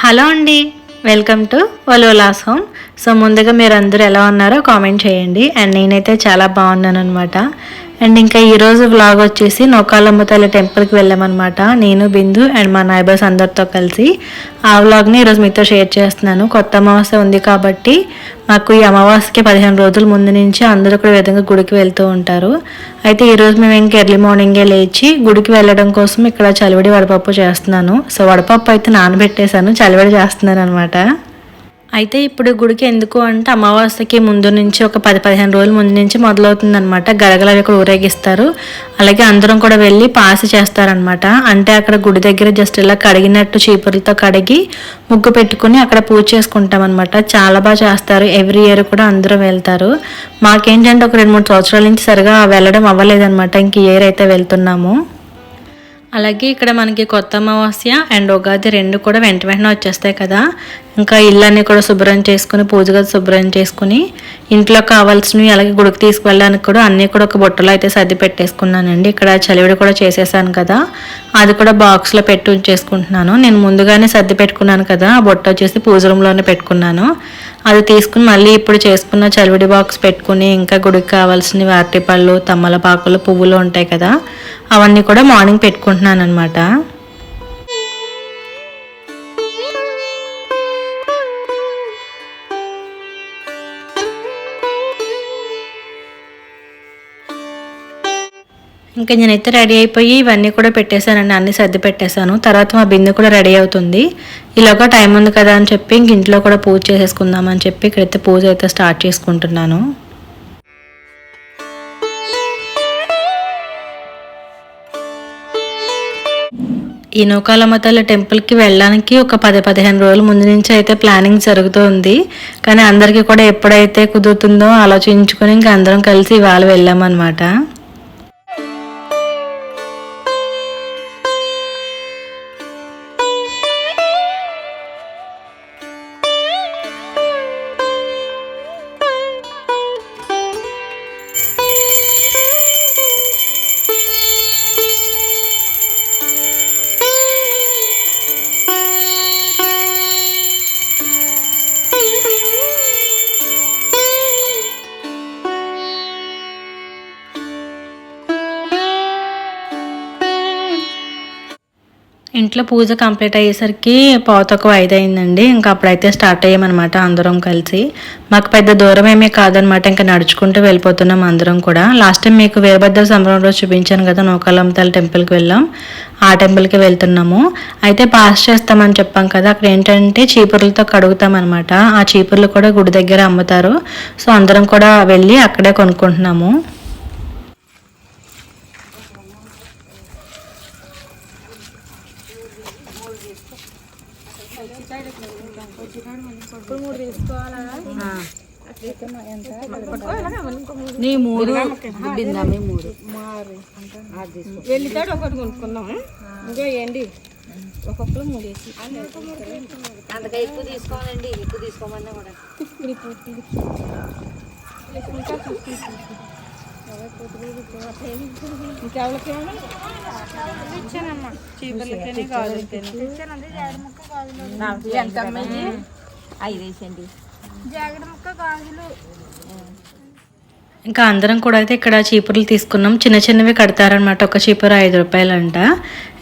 Hello అండి welcome to వలోలాస్ home. So ముందుగా మీరు అందరూ ఎలా ఉన్నారో కామెంట్ చేయండి. అండ్ నేనైతే చాలా బాగున్నాను అనమాట అండ్ ఇంకా ఈరోజు వ్లాగ్ వచ్చేసి నౌకాలమ్మ తల్లి టెంపుల్కి వెళ్ళామన్నమాట. నేను బిందు అండ్ మా నైబర్స్ అందరితో కలిసి. ఆ వ్లాగ్ని ఈరోజు మీతో షేర్ చేస్తున్నాను. కొత్త అమావాస్య ఉంది కాబట్టి మాకు ఈ అమావాస్యకి పదిహేను రోజుల ముందు నుంచి అందరూ కూడా విధంగా గుడికి వెళ్తూ ఉంటారు. అయితే ఈరోజు మేము ఇంకా ఎర్లీ మార్నింగే లేచి గుడికి వెళ్ళడం కోసం ఇక్కడ చలివిడి వడపప్పు చేస్తున్నాను. సో వడపప్పు అయితే నానబెట్టేశాను. చలివిడి చేస్తున్నాను అనమాట అయితే ఇప్పుడు గుడికి ఎందుకు అంటే అమావాస్యకి ముందు నుంచి ఒక పది పదిహేను రోజుల ముందు నుంచి మొదలవుతుందనమాట గరగలు అవి కూడా ఊరేగిస్తారు. అలాగే అందరం కూడా వెళ్ళి పాసి చేస్తారనమాట అంటే అక్కడ గుడి దగ్గర జస్ట్ ఇలా కడిగినట్టు చీపురులతో కడిగి ముగ్గు పెట్టుకుని అక్కడ పూజ చేసుకుంటాం అనమాట చాలా బాగా చేస్తారు. ఎవ్రీ ఇయర్ కూడా అందరూ వెళ్తారు. మాకేంటంటే ఒక రెండు మూడు సంవత్సరాల నుంచి సరిగా వెళ్ళడం అవ్వలేదన్నమాట. ఇంక ఇయర్ అయితే వెళ్తున్నాము. అలాగే ఇక్కడ మనకి కొత్త అమావాస్య అండ్ ఉగాది రెండు కూడా వెంట వెంటనే వచ్చేస్తాయి కదా. ఇంకా ఇళ్ళన్నీ కూడా శుభ్రం చేసుకుని పూజ గది శుభ్రం చేసుకుని ఇంట్లో కావాల్సినవి అలాగే గుడికి తీసుకువెళ్ళడానికి కూడా అన్నీ కూడా ఒక బుట్టలో అయితే సర్ది పెట్టేసుకున్నానండి. ఇక్కడ చలివిడి కూడా చేసేసాను కదా. అది కూడా బాక్స్లో పెట్టి ఉంచేసుకుంటున్నాను. నేను ముందుగానే సర్ది పెట్టుకున్నాను కదా. ఆ బుట్ట వచ్చేసి పూజ రూమ్లోనే పెట్టుకున్నాను. అది తీసుకుని మళ్ళీ ఇప్పుడు చేసుకున్న చలివిడి బాక్స్ పెట్టుకుని ఇంకా గుడికి కావాల్సినవి అరటిపళ్ళు తమ్మలపాకులు పువ్వులు ఉంటాయి కదా అవన్నీ కూడా మార్నింగ్ పెట్టుకుంటున్నాను అనమాట ఇంకా నేనైతే రెడీ అయిపోయి ఇవన్నీ కూడా పెట్టేశానండి అన్ని సర్ది పెట్టేశాను. తర్వాత మా బిందె కూడా రెడీ అవుతుంది. ఇలాగ టైం ఉంది కదా అని చెప్పి ఇంక ఇంట్లో కూడా పూజ చేసేసుకుందాం అని చెప్పి ఇక్కడైతే పూజ అయితే స్టార్ట్ చేసుకుంటున్నాను. ఈ నౌకాలమ్మ తల్లి టెంపుల్కి వెళ్ళడానికి ఒక పది పదిహేను రోజుల ముందు నుంచి అయితే ప్లానింగ్ జరుగుతుంది కానీ అందరికీ కూడా ఎప్పుడైతే కుదురుతుందో ఆలోచించుకొని ఇంకా అందరం కలిసి ఇవాళ వెళ్ళామన్నమాట. ఇంట్లో పూజ కంప్లీట్ అయ్యేసరికి పావుతక్కువ ఐదు అయిందండి. ఇంకా అప్పుడైతే స్టార్ట్ అయ్యామన్నమాట అందరం కలిసి. మాకు పెద్ద దూరం ఏమీ కాదనమాట ఇంకా నడుచుకుంటూ వెళ్ళిపోతున్నాం అందరం కూడా. లాస్ట్ టైం మీకు వీరభద్ర సంబరం రోజు చూపించాను కదా నూకాలమ్మ టెంపుల్కి వెళ్ళాం. ఆ టెంపుల్కి వెళ్తున్నాము. అయితే పాస్ చేస్తామని చెప్పాం కదా అక్కడ ఏంటంటే చీపుర్లతో కడుగుతాం అనమాట ఆ చీపుర్లు కూడా గుడి దగ్గర అమ్ముతారు. సో అందరం కూడా వెళ్ళి అక్కడే కొనుక్కుంటున్నాము. నీ మూడు. మూడు. వెళ్ళితాడు ఒకటి కొనుక్కున్నాము ఇంకో ఏంటి? ఒక్కొక్కరు మూడు వేసి. అంతగా ఎక్కువ తీసుకోవాలండి ఎక్కువ తీసుకోమన్నా కూడా. ఇంకెవరికి ఇచ్చానమ్మా చీపుర్లకేనే గాజులకేనే ఎంత అమ్మాయి ఐదు వేసండి గాజులు ఇంకా అందరం కూడా అయితే ఇక్కడ చీపుర్లు తీసుకున్నాం. చిన్న చిన్నవి కడతారనమాట ఒక చీపురు ఐదు రూపాయలంట.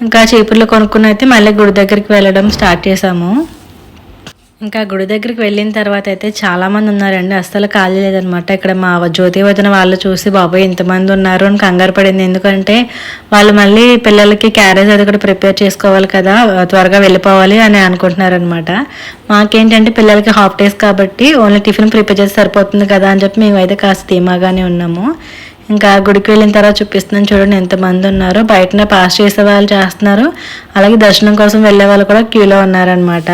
ఇంకా చీపుర్లు కొనుక్కుని అయితే మళ్ళీ గుడి దగ్గరికి వెళ్ళడం స్టార్ట్ చేసాము. ఇంకా గుడి దగ్గరికి వెళ్ళిన తర్వాత అయితే చాలామంది ఉన్నారండి. అస్సలు ఖాళీ లేదనమాట. ఇక్కడ మా జ్యోతి వదిన వాళ్ళు చూసి బాబాయ్ ఇంతమంది ఉన్నారు అని కంగారు పడింది. ఎందుకంటే వాళ్ళు మళ్ళీ పిల్లలకి క్యారేజ్ అది కూడా ప్రిపేర్ చేసుకోవాలి కదా త్వరగా వెళ్ళిపోవాలి అని అనుకుంటున్నారనమాట. మాకేంటంటే పిల్లలకి హాఫ్ డేస్ కాబట్టి ఓన్లీ టిఫిన్ ప్రిపేర్ చేసి సరిపోతుంది కదా అని చెప్పి మేమైతే కాస్త ధీమాగానే ఉన్నాము. ఇంకా గుడికి వెళ్ళిన తర్వాత చూపిస్తున్నాను చూడండి ఎంతమంది ఉన్నారు? బయటనే పాస్ చేసే వాళ్ళు చేస్తున్నారు. అలాగే దర్శనం కోసం వెళ్ళే వాళ్ళు కూడా క్యూలో ఉన్నారనమాట.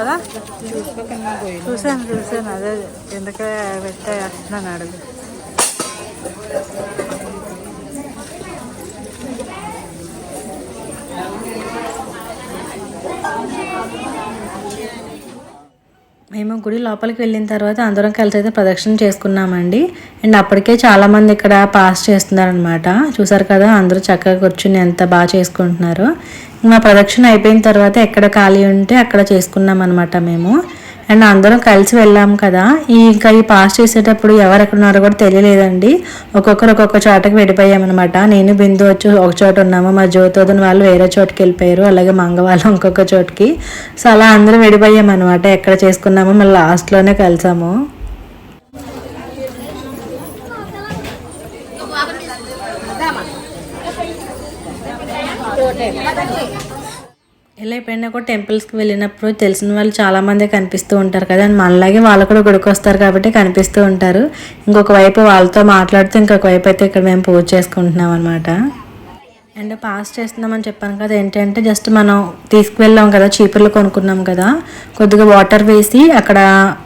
కదా? చూసాను చూసాను అదే ఎందుకే పెట్టా వేస్తున్నాను అడుగు. మేము గుడి లోపలికి వెళ్ళిన తర్వాత అందరం కలిసి అయితే ప్రదక్షిణ చేసుకున్నామండి. అండ్ అప్పటికే చాలామంది ఇక్కడ పాస్ చేస్తున్నారనమాట చూసారు కదా అందరూ చక్కగా కూర్చుని ఎంత బాగా చేసుకుంటున్నారు. మా ప్రదక్షిణ అయిపోయిన తర్వాత ఎక్కడ ఖాళీ ఉంటే అక్కడ చేసుకున్నాం అనమాట మేము. అండ్ అందరం కలిసి వెళ్ళాం కదా. ఈ ఇంకా ఈ పాస్ చేసేటప్పుడు ఎవరు ఎక్కడ ఉన్నారో కూడా తెలియలేదండి. ఒక్కొక్కరు ఒక్కొక్క చోటకి వెళ్ళిపోయామన్నమాట. నేను బిందు వచ్చి ఒక చోట ఉన్నాము. మా జ్యోతోదన్ వాళ్ళు వేరే చోటుకి వెళ్ళిపోయారు. అలాగే మంగ వాళ్ళు ఇంకొక చోటుకి. సో అలా అందరం విడిపోయామన్నమాట ఎక్కడ చేసుకున్నామో మళ్ళీ లాస్ట్లోనే కలిసాము. ఇలా ఎప్పుడైనా కూడా టెంపుల్స్కి వెళ్ళినప్పుడు తెలిసిన వాళ్ళు చాలామంది కనిపిస్తూ ఉంటారు కదా. అండ్ మనలాగే వాళ్ళు కూడా గుడికి వస్తారు కాబట్టి కనిపిస్తూ ఉంటారు. ఇంకొక వైపు వాళ్ళతో మాట్లాడుతూ ఇంకొక వైపు అయితే ఇక్కడ మేము పూజ చేసుకుంటున్నాం అనమాట అండ్ పాస్ చేస్తున్నామని చెప్పాను కదా. ఏంటంటే జస్ట్ మనం తీసుకువెళ్ళాం కదా చీపుర్లు కొనుక్కున్నాం కదా. కొద్దిగా వాటర్ వేసి అక్కడ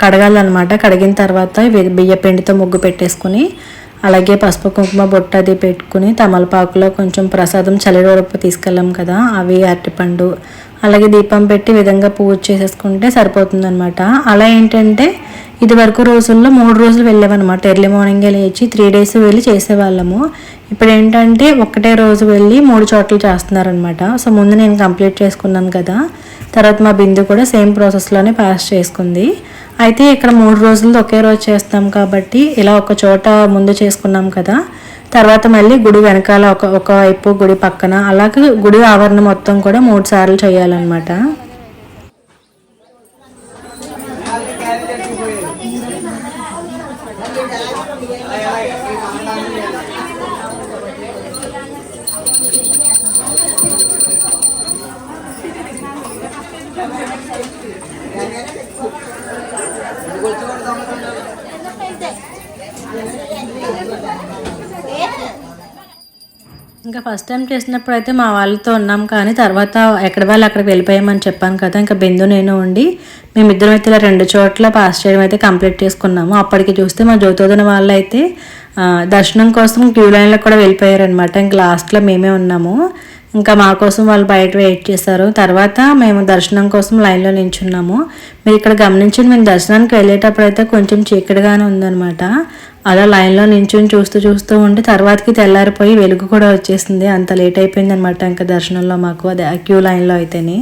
కడగాలన్నమాట. కడిగిన తర్వాత బియ్య పిండితో ముగ్గు పెట్టేసుకుని అలాగే పసుపు కుంకుమ బొట్టు అది పెట్టుకుని తమలపాకులో కొంచెం ప్రసాదం చలివరపు తీసుకెళ్ళాం కదా అవి అరటిపండు అలాగే దీపం పెట్టి విధంగా పూజ చేసేసుకుంటే సరిపోతుందనమాట అలా ఏంటంటే ఇది వరకు రోజుల్లో మూడు రోజులు వెళ్ళామన్నమాట ఎర్లీ మార్నింగే లేచి త్రీ డేస్ వెళ్ళి చేసేవాళ్ళము. ఇప్పుడు ఏంటంటే ఒకటే రోజు వెళ్ళి మూడు చోట్ల చేస్తున్నారనమాట సో ముందు నేను కంప్లీట్ చేసుకున్నాను కదా. తర్వాత మా బిందు కూడా సేమ్ ప్రాసెస్లోనే పాస్ చేసుకుంది. అయితే ఇక్కడ మూడు రోజులు ఒకే రోజు చేస్తాం కాబట్టి ఇలా ఒక చోట ముందు చేసుకున్నాం కదా. తర్వాత మళ్ళీ గుడి వెనకాల ఒక ఒక వైపు గుడి పక్కన అలాగే గుడి ఆవరణ మొత్తం కూడా మూడు సార్లు చేయాలన్నమాట. ఇంకా ఫస్ట్ టైం చేసినప్పుడు అయితే మా వాళ్ళతో ఉన్నాం కానీ తర్వాత ఎక్కడ వాళ్ళు అక్కడికి వెళ్ళిపోయామని చెప్పాను కదా ఇంకా బిందు నేను ఉండి మేమిద్దరం అయితే ఇలా రెండు చోట్ల పాస్ చేయడం అయితే కంప్లీట్ చేసుకున్నాము. అప్పటికి చూస్తే మా జ్యోతోదన వాళ్ళు అయితే దర్శనం కోసం క్యూ లైన్లో కూడా వెళ్ళిపోయారనమాట ఇంకా లాస్ట్లో మేమే ఉన్నాము. ఇంకా మా కోసం వాళ్ళు బయట వెయిట్ చేశారు. తర్వాత మేము దర్శనం కోసం లైన్లో నించున్నాము. మీరు ఇక్కడ గమనించి మేము దర్శనానికి వెళ్ళేటప్పుడు అయితే కొంచెం చీకటిగానే ఉందన్నమాట. అలా లైన్లో నించుని చూస్తూ చూస్తూ ఉంటే తర్వాతకి తెల్లారిపోయి వెలుగు కూడా వచ్చేసింది. అంత లేట్ అయిపోయింది అనమాట ఇంకా దర్శనంలో మాకు. అదే క్యూ లైన్లో అయితేనే.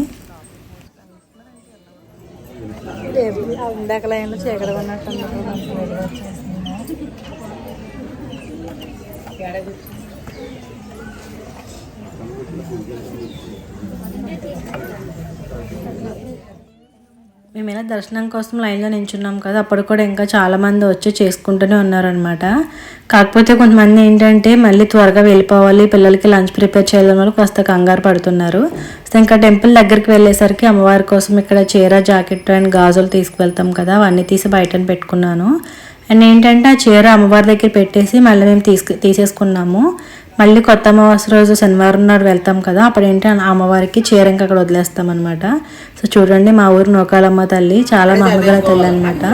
ఇందాక లైన్లో చీకటి ఉన్నట్టు మేము ఇలా దర్శనం కోసం లైన్లో నించున్నాం కదా అప్పుడు కూడా ఇంకా చాలామంది వచ్చి చేసుకుంటూనే ఉన్నారనమాట కాకపోతే కొంతమంది ఏంటంటే మళ్ళీ త్వరగా వెళ్ళిపోవాలి పిల్లలకి లంచ్ ప్రిపేర్ చేయడం వల్ల కాస్త కంగారు పడుతున్నారు. సో ఇంకా టెంపుల్ దగ్గరికి వెళ్ళేసరికి అమ్మవారి కోసం ఇక్కడ చీర జాకెట్ అండ్ గాజులు తీసుకువెళ్తాం కదా అవన్నీ తీసి బయటను పెట్టుకున్నాను. అండ్ ఏంటంటే ఆ చీర అమ్మవారి దగ్గర పెట్టేసి మళ్ళీ మేము తీసుకు తీసేసుకున్నాము. మళ్ళీ కొత్త అమావాస్య రోజు శనివారం నాడు వెళ్తాం కదా అప్పుడు ఏంటి అమ్మవారికి చీర ఇంకా అక్కడ వదిలేస్తాం అనమాట సో చూడండి మా ఊరు నూకాలమ్మ తల్లి చాలా మహమ్మగల తల్లి అనమాట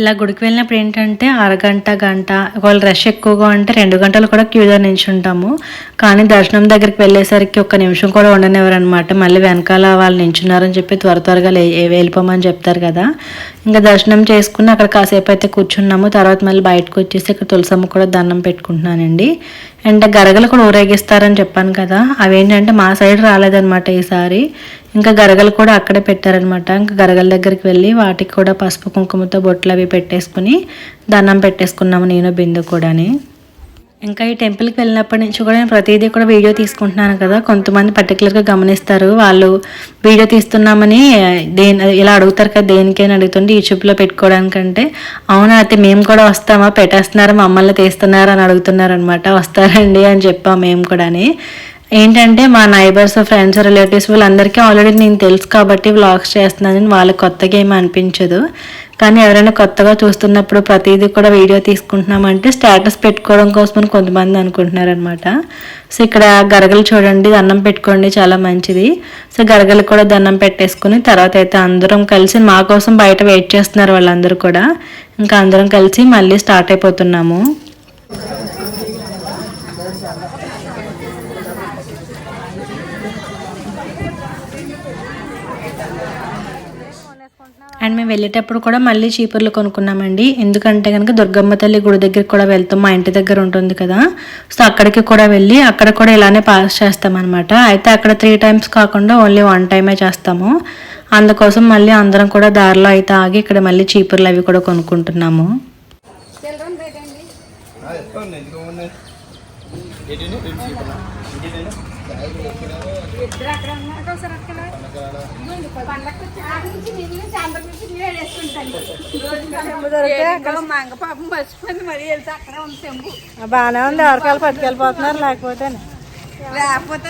ఇలా గుడికి వెళ్ళినప్పుడు ఏంటంటే అరగంట గంట ఒకవేళ రష్ ఎక్కువగా ఉంటే రెండు గంటలు కూడా క్యూలో నించుంటాము. కానీ దర్శనం దగ్గరికి వెళ్ళేసరికి ఒక్క నిమిషం కూడా ఉండనివ్వరు అనమాట మళ్ళీ వెనకాల వాళ్ళు నించున్నారని చెప్పి త్వర త్వరగా లే వెళ్ళిపోమని చెప్తారు కదా. ఇంకా దర్శనం చేసుకుని అక్కడ కాసేపు అయితే కూర్చున్నాము. తర్వాత మళ్ళీ బయటకు వచ్చేసి ఇక్కడ తులసమ్మ కూడా దండం పెట్టుకుంటున్నానండి. అండ్ గరగలు కూడా ఊరేగిస్తారని చెప్పాను కదా. అవేంటంటే మా సైడ్ రాలేదన్నమాట ఈసారి. ఇంకా గరగలు కూడా అక్కడే పెట్టారనమాట. ఇంకా గరగల దగ్గరికి వెళ్ళి వాటికి కూడా పసుపు కుంకుమతో బొట్లు అవి పెట్టేసుకుని దండం పెట్టేసుకున్నాము నేను బిందు కూడాని. ఇంకా ఈ టెంపుల్కి వెళ్ళినప్పటి నుంచి కూడా నేను ప్రతిదీ కూడా వీడియో తీసుకుంటున్నాను కదా. కొంతమంది పర్టికులర్గా గమనిస్తారు. వాళ్ళు వీడియో తీస్తున్నామని దేని ఇలా అడుగుతారు కదా దేనికైనా అడుగుతుంటే యూట్యూబ్లో పెట్టుకోవడానికంటే అవునా అయితే మేము కూడా వస్తామా? పెట్టేస్తున్నారు? మమ్మల్ని తీస్తున్నారు? అని అడుగుతున్నారు అనమాట వస్తారండి అని చెప్పాం మేము కూడాని. ఏంటంటే మా నైబర్స్ ఫ్రెండ్స్ రిలేటివ్స్ వీళ్ళందరికీ ఆల్రెడీ నేను తెలుసు కాబట్టి వ్లాగ్స్ చేస్తున్నానని వాళ్ళకి కొత్తగా ఏమి అనిపించదు. కానీ ఎవరైనా కొత్తగా చూస్తున్నప్పుడు ప్రతిదీ కూడా వీడియో తీసుకుంటున్నామంటే స్టేటస్ పెట్టుకోవడం కోసమని కొంతమంది అనుకుంటున్నారనమాట సో ఇక్కడ గరగలు చూడండి దండం పెట్టుకోండి చాలా మంచిది. సో గరగలు కూడా దండం పెట్టేసుకుని తర్వాత అయితే అందరం కలిసి మా కోసం బయట వెయిట్ చేస్తున్నారు వాళ్ళందరూ కూడా. ఇంకా అందరం కలిసి మళ్ళీ స్టార్ట్ అయిపోతున్నాము. అండ్ మేము వెళ్ళేటప్పుడు కూడా మళ్ళీ చీపుర్లు కొనుక్కున్నామండి. ఎందుకంటే కనుక దుర్గమ్మ తల్లి గుడి దగ్గరికి కూడా వెళ్తాం. మా ఇంటి దగ్గర ఉంటుంది కదా. సో అక్కడికి కూడా వెళ్ళి అక్కడ కూడా ఇలానే పాస్ చేస్తామన్నమాట. అయితే అక్కడ త్రీ టైమ్స్ కాకుండా ఓన్లీ వన్ టైమే చేస్తాము. అందుకోసం మళ్ళీ అందరం కూడా దారిలో అయితే ఆగి ఇక్కడ మళ్ళీ చీపుర్లు అవి కూడా కొనుక్కుంటున్నాము. మంగ పాపం మర్చిపోయింది మరి వెళ్తే అక్కడే ఉంది చెంబు బాగానే ఉంది ఎవరికాలు పట్టుకెళ్ళిపోతున్నారు లేకపోతే లేకపోతే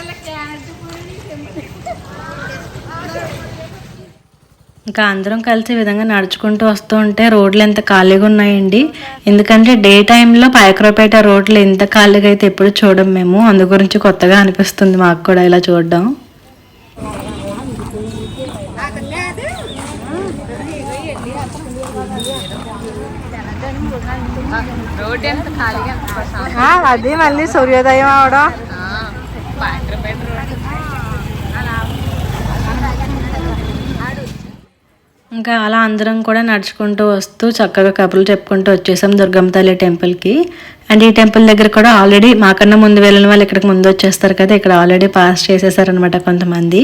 ఇంకా అందరం కలిసి విధంగా నడుచుకుంటూ వస్తూ ఉంటే రోడ్లు ఎంత ఖాళీగా ఉన్నాయండి. ఎందుకంటే డే టైంలో పాయకరాపేట రోడ్లు ఎంత ఖాళీగా అయితే ఎప్పుడు చూడం మేము. అందు గురించి కొత్తగా అనిపిస్తుంది మాకు కూడా ఇలా చూడడం రోడ్ ఎంత ఖాళీగా ఎంత ప్రశాంతం. అది మళ్ళీ సూర్యోదయం అవడం ఇంకా అలా అందరం కూడా నడుచుకుంటూ వస్తూ చక్కగా కబుర్లు చెప్పుకుంటూ వచ్చేసాం దుర్గమ్మ తల్లి టెంపుల్కి. అండ్ ఈ టెంపుల్ దగ్గర కూడా ఆల్రెడీ మాకన్నా ముందు వెళ్ళిన వాళ్ళు ఇక్కడికి ముందు వచ్చేస్తారు కదా ఇక్కడ ఆల్రెడీ పాస్ చేసేసారనమాట కొంతమంది.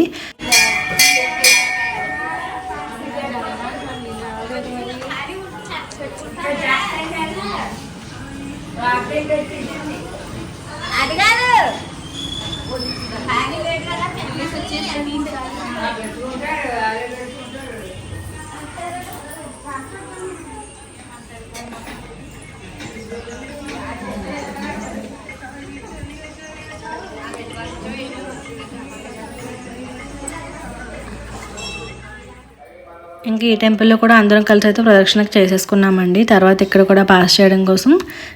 హ్యాంగ్ లేదు కదా వచ్చేసి ఇంకా ఈ టెంపుల్లో కూడా అందరం కలిసి అయితే ప్రదక్షిణకు చేసేసుకున్నామండి. తర్వాత ఇక్కడ కూడా పాస్ చేయడం కోసం.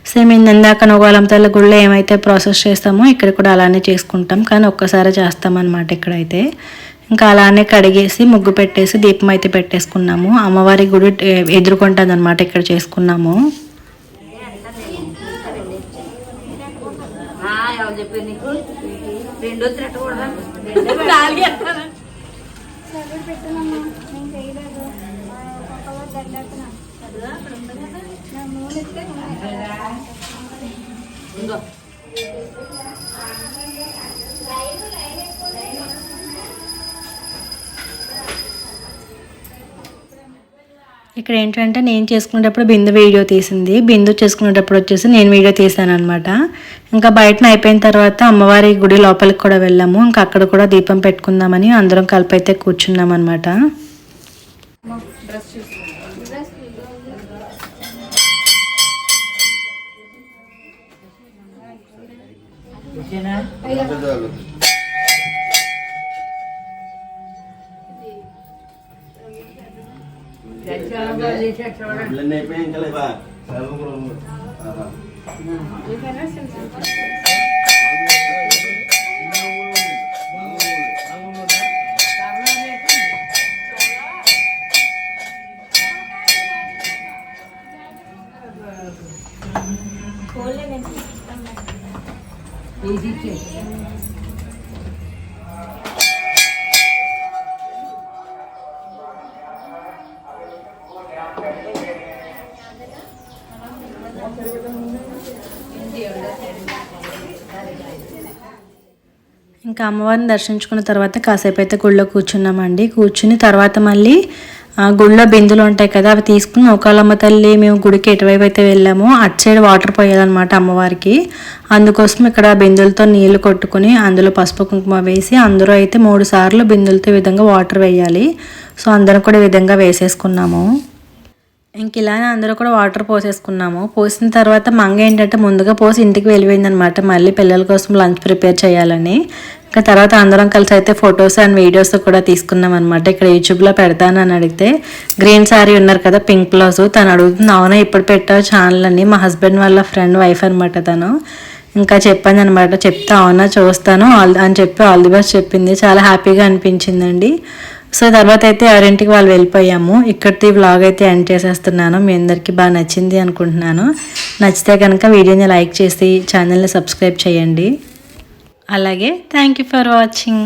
సేమ్ ఇందాక నోగాలం తల్లి గుళ్ళో ఏమైతే ప్రాసెస్ చేస్తామో ఇక్కడ కూడా అలానే చేసుకుంటాం. కానీ ఒక్కసారి చేస్తామన్నమాట ఇక్కడైతే. ఇంకా అలానే కడిగేసి ముగ్గు పెట్టేసి దీపం అయితే పెట్టేసుకున్నాము. అమ్మవారి గుడి ఎదుర్కొంటుంది అనమాట ఇక్కడ చేసుకున్నాము. ఆ, ఎవరు చెప్పారు నీకు? రెండో ఇక్కడ ఏంటంటే నేను చేసుకునేటప్పుడు బిందు వీడియో తీసింది. బిందు చేసుకునేటప్పుడు వచ్చేసి నేను వీడియో తీసాను అనమాట ఇంకా బయటన అయిపోయిన తర్వాత అమ్మవారి గుడి లోపలికి కూడా వెళ్ళాము. ఇంకా అక్కడ కూడా దీపం పెట్టుకుందామని అందరం కలిపి అయితే కూర్చున్నాం అనమాట ఇవన్నీ అయిపోయాయి ఇంకా లేవా ఆహా. ఇంకా అమ్మవారిని దర్శించుకున్న తర్వాత కాసేపు అయితే గుళ్ళో కూర్చున్నామండి కూర్చుని తర్వాత మళ్ళీ గుళ్ళో బిందులు ఉంటాయి కదా అవి తీసుకుని నౌకాలమ్మ తల్లి మేము గుడికి ఎటువైపు అయితే వెళ్ళామో అటు సైడ్ వాటర్ పోయాలన్నమాట అమ్మవారికి. అందుకోసం ఇక్కడ బిందులతో నీళ్ళు కొట్టుకుని అందులో పసుపు కుంకుమ వేసి అందరూ అయితే మూడు సార్లు బిందులతో విధంగా వాటర్ వేయాలి. సో అందరం కూడా ఈ విధంగా వేసేసుకున్నాము. ఇంక ఇలానే అందరూ కూడా వాటర్ పోసేసుకున్నాము. పోసిన తర్వాత మంగ ఏంటంటే ముందుగా పోసి ఇంటికి వెళ్ళిపోయింది అనమాట మళ్ళీ పిల్లల కోసం లంచ్ ప్రిపేర్ చేయాలని. ఇంకా తర్వాత అందరం కలిసి అయితే ఫొటోస్ అండ్ వీడియోస్ కూడా తీసుకున్నాం అనమాట ఇక్కడ యూట్యూబ్లో పెడతానని అడిగితే గ్రీన్ శారీ ఉన్నారు కదా పింక్ బ్లౌజ్ తను అడుగుతుంది అవునా ఇప్పుడు పెట్టావు ఛానల్ అని మా హస్బెండ్ వాళ్ళ ఫ్రెండ్ వైఫ్ అనమాట తను. ఇంకా చెప్పాను అనమాట చెప్తా అవునా చూస్తాను. ఆల్ అని చెప్పి ఆల్ ది బెస్ట్ చెప్పింది. చాలా హ్యాపీగా అనిపించిందండి. సో తర్వాత అయితే ఎవరింటికి వాళ్ళు వెళ్ళిపోయాము. ఇక్కడితో వ్లాగ్ అయితే ఎండ్ చేసేస్తున్నాను. మీ అందరికీ బాగా నచ్చింది అనుకుంటున్నాను. నచ్చితే కనుక వీడియోని లైక్ చేసి ఛానల్ని సబ్స్క్రైబ్ చేయండి. అలాగే థ్యాంక్ యూ ఫర్ వాచింగ్